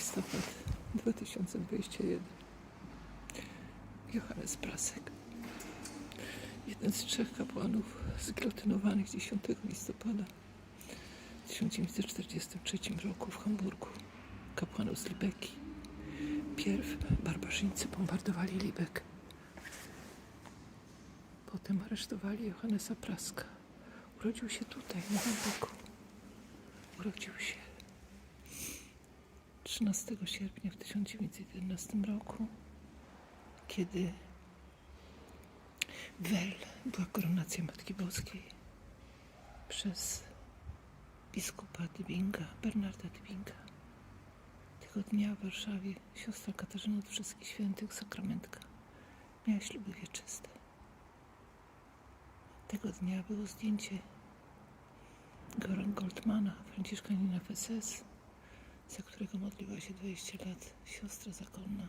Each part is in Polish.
listopad 2021. Johannes Prasek. Jeden z trzech kapłanów zgilotynowanych 10 listopada w 1943 roku w Hamburgu. Kapłanów z Libeki. Pierw barbarzyńcy bombardowali Libek. Potem aresztowali Johannesa Praska. Urodził się tutaj, na Hamburgu. Urodził się 13 sierpnia w 1911 roku, kiedy Wel była koronacja Matki Boskiej przez biskupa Dybinga, Bernarda Dybinga. Tego dnia w Warszawie siostra Katarzyna od Wszystkich Świętych, sakramentka, miała śluby wieczyste. Tego dnia było zdjęcie Goran Goldmana, Franciszkanina w SS, za którego modliła się 20 lat siostra zakonna,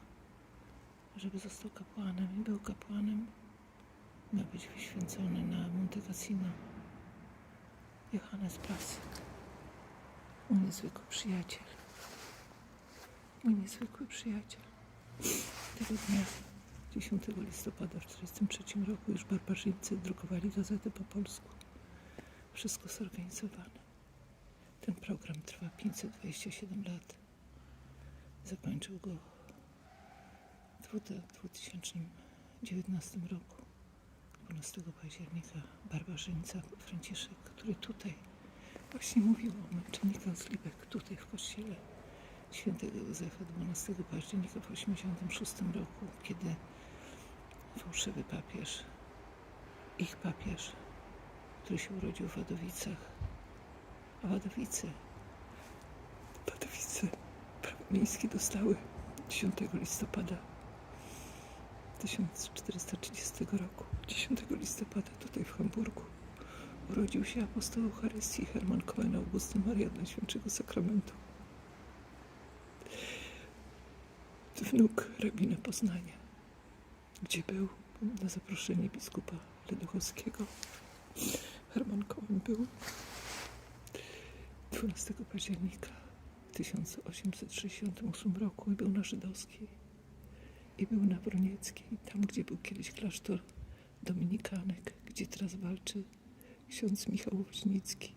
żeby został kapłanem i był kapłanem. Miał być wyświęcony na Monte Cassino. Johannes Prasek, mój niezwykły przyjaciel. Mój niezwykły przyjaciel. Tego dnia, 10 listopada w 1943 roku, już barbarzyńcy drukowali gazety po polsku. Wszystko zorganizowane. Ten program trwa 527 lat. Zakończył go w 2019 roku, 12 października, barbarzyńca Franciszek, który tutaj właśnie mówił o męczennikach z Libek, tutaj w kościele świętego Józefa 12 października w 1986 roku, kiedy fałszywy papież, ich papież, który się urodził w Wadowicach, a Wadowice, miejskie dostały 10 listopada 1430 roku. 10 listopada tutaj w Hamburgu urodził się apostoł Eucharystii Herman Cohen Augustyn Maria Najświętszego Sakramentu. Wnuk rabina Poznania, gdzie był na zaproszenie biskupa Ledochowskiego. Herman Cohen był 12 października 1868 roku i był na Żydowskiej i był na Bronieckiej, tam gdzie był kiedyś klasztor dominikanek, gdzie teraz walczy ksiądz Michał Woźnicki.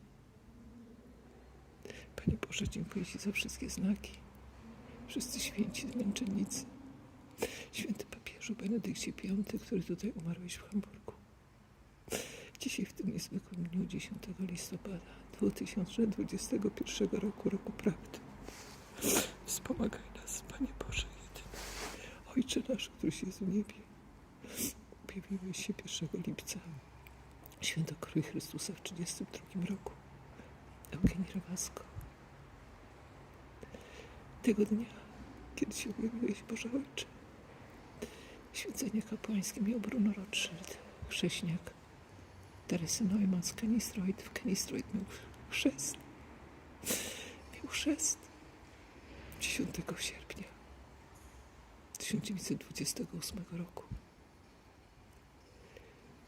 Panie Boże, dziękuję Ci za wszystkie znaki. Wszyscy święci męczennicy. Święty papieżu Benedykcie V, który tutaj umarłeś w Hamburgu. Dzisiaj w tym niezwykłym dniu 10 listopada 2021 roku, roku prawdy. Wspomagaj nas, Panie Boże jedyny. Ojcze nasz, któryś jest w niebie. Objawiłeś się 1 lipca Święto Krwi Chrystusa w 32 roku. Eugenii Rawasko. Tego dnia, kiedy się objawiłeś, Boże Ojcze, święcenie kapłańskie miał Bruno Rothschild, chrześniak. Teresy Neumann z Kenistroid. W Kenistroid miał chrzest. Miał chrzest 10 sierpnia 1928 roku.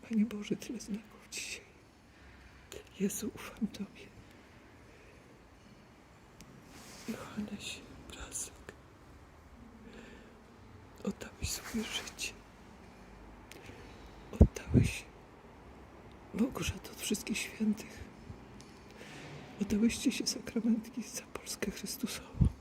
Panie Boże, tyle znaków dzisiaj. Jezu, ufam Tobie. Johannesie, Prasek, oddałeś swoje życie. Oddałeś Małgorzata od wszystkich świętych. Oddałyście się sakramentki za Polskę Chrystusową.